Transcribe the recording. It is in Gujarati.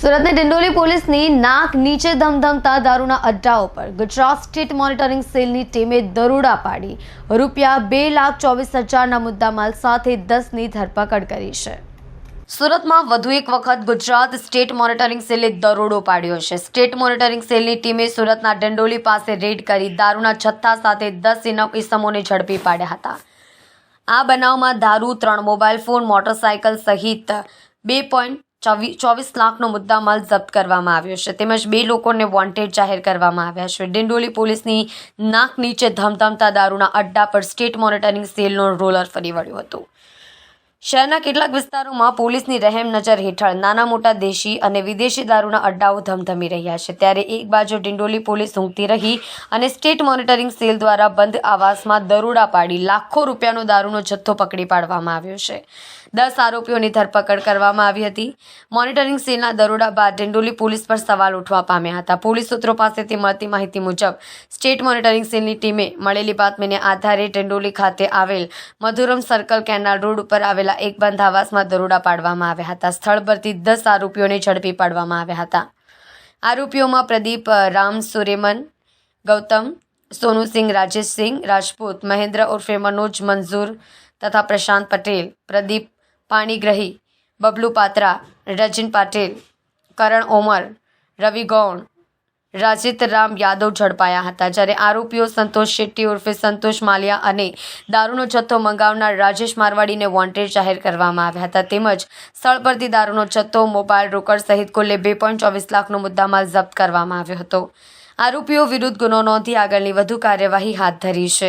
સુરતની ડિંડોલી પોલીસની નાક નીચે ધમધમતા દારૂના અડ્ડાઓ પર ગુજરાત સ્ટેટ મોનિટરિંગ સેલની ટીમે દરોડા પાડી. રૂપિયા બે લાખ ચોવીસ હજારના મુદ્દામાલ સાથે દસની ધરપકડ કરી છે. સુરતમાં વધુ એક વખત ગુજરાત સ્ટેટ મોનિટરિંગ સેલે દરોડો પાડ્યો છે. સ્ટેટ મોનિટરિંગ સેલની ટીમે સુરતના ડંડોલી પાસે રેડ કરી દારૂના જથ્થા સાથે દસ ઇસમોને ઝડપી પાડ્યા હતા. આ બનાવમાં દારૂ, ત્રણ મોબાઈલ ફોન, મોટરસાયકલ સહિત બે પોઈન્ટ ચોવીસ લાખનો મુદ્દામાલ જપ્ત કરવામાં આવ્યો છે. તેમજ બે લોકોને વોન્ટેડ જાહેર કરવામાં આવ્યા છે. ડિંડોલી પોલીસની નાક નીચે ધમધમતા દારૂના અડ્ડા પર સ્ટેટ મોનિટરિંગ સેલનો રોલર ફરી વળ્યો હતો. શહેરના કેટલાક વિસ્તારોમાં પોલીસની રહેમ નજર હેઠળ નાના મોટા દેશી અને વિદેશી દારૂના અડ્ડાઓ ધમધમી રહ્યા છે. ત્યારે એક બાજુ ડિંડોલી પોલીસ ઊંઘતી રહી અને સ્ટેટ મોનિટરિંગ સેલ દ્વારા બંધ આવાસમાં દરોડા પાડી લાખો રૂપિયાનો દારૂનો જથ્થો પકડી પાડવામાં આવ્યો છે. દસ આરોપીઓની ધરપકડ કરવામાં આવી હતી. મોનિટરિંગ સેલના દરોડા બાદ ડિંડોલી પોલીસ પર સવાલ ઉઠવા પામ્યા હતા. પોલીસ સૂત્રો પાસેથી મળતી માહિતી મુજબ, સ્ટેટ મોનિટરિંગ સેલની ટીમે મળેલી બાતમીને આધારે ડિંડોલી ખાતે આવેલ મધુરમ સર્કલ કેનાલ રોડ ઉપર આવેલા એક બંધ આવાસમાં દરોડા પાડવામાં આવ્યા હતા. સ્થળ પરથી દસ આરોપીઓને ઝડપી પાડવામાં આવ્યા હતા. આરોપીઓમાં પ્રદીપ રામ સુરેમન, ગૌતમ, સોનુસિંહ રાજેશસિંહ, રાજપૂત, મહેન્દ્ર ઉર્ફે મનોજ મંજૂર તથા પ્રશાંત પટેલ, પ્રદીપ પાણીગ્રહી, બબલુ પાત્રા, રજિન પાટીલ, કરણ ઓમર, રવિ ગૌણ રાજીત રામ યાદવ ઝડપાયા હતા. જ્યારે આરોપીઓ સંતોષ શેટ્ટી ઉર્ફે સંતોષ માલિયા અને દારૂનો જથ્થો મંગાવનાર રાજેશ મારવાડીને વોન્ટેડ જાહેર કરવામાં આવ્યા હતા. તેમજ સ્થળ પરથી દારૂનો જથ્થો, મોબાઈલ રોકડ સહિત કુલ્લે બે પોઈન્ટ ચોવીસ લાખનો મુદ્દામાલ જપ્ત કરવામાં આવ્યો હતો. આરોપીઓ વિરુદ્ધ ગુનો નોંધી આગળની વધુ કાર્યવાહી હાથ ધરી છે.